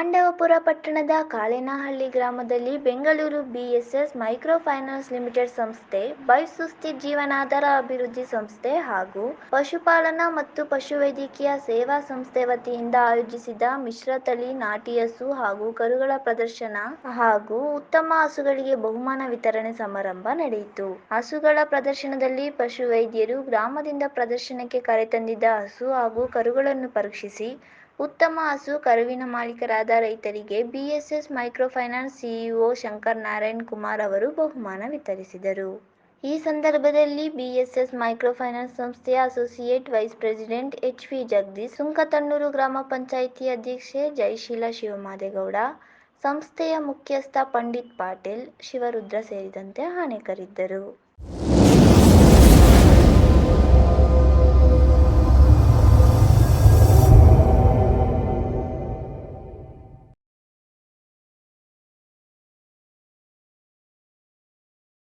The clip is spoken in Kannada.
ಪಾಂಡವಪುರ ಪಟ್ಟಣದ ಕಾಳೇನಹಳ್ಳಿ ಗ್ರಾಮದಲ್ಲಿ Bengaluru BSS micro finance limited ಸಂಸ್ಥೆ, ಬೈ ಸುಸ್ಥಿರ್ ಜೀವನಾಧಾರ ಅಭಿವೃದ್ಧಿ ಸಂಸ್ಥೆ ಹಾಗೂ ಪಶುಪಾಲನಾ ಮತ್ತು ಪಶುವೈದ್ಯಕೀಯ ಸೇವಾ ಸಂಸ್ಥೆ ವತಿಯಿಂದ ಆಯೋಜಿಸಿದ ಮಿಶ್ರತಳಿ ನಾಟಿ ಹಸು ಹಾಗೂ ಕರುಗಳ ಪ್ರದರ್ಶನ ಹಾಗೂ ಉತ್ತಮ ಹಸುಗಳಿಗೆ ಬಹುಮಾನ ವಿತರಣೆ ಸಮಾರಂಭ ನಡೆಯಿತು. ಹಸುಗಳ ಪ್ರದರ್ಶನದಲ್ಲಿ ಪಶುವೈದ್ಯರು ಗ್ರಾಮದಿಂದ ಪ್ರದರ್ಶನಕ್ಕೆ ಕರೆತಂದಿದ್ದ ಹಸು ಹಾಗೂ ಕರುಗಳನ್ನು ಪರೀಕ್ಷಿಸಿ ಉತ್ತಮ ಹಸು, ಕರುವಿನ ಮಾಲೀಕರಾದ ರೈತರಿಗೆ BSS micro finance CEO Shankaranarayana Kumar ಅವರು ಬಹುಮಾನ ವಿತರಿಸಿದರು. ಈ ಸಂದರ್ಭದಲ್ಲಿ ಬಿಎಸ್ಎಸ್ ಮೈಕ್ರೋ ಫೈನಾನ್ಸ್ ಸಂಸ್ಥೆಯ associate vice president H. V. Jagadish, Sunkatonnur ಗ್ರಾಮ ಪಂಚಾಯಿತಿ ಅಧ್ಯಕ್ಷೆ ಜಯಶೀಲ ಶಿವಮಾದೇಗೌಡ, ಸಂಸ್ಥೆಯ ಮುಖ್ಯಸ್ಥ ಪಂಡಿತ್ ಪಾಟೀಲ್ ಶಿವರುದ್ರ ಸೇರಿದಂತೆ ಅನೇಕರಿದ್ದರು.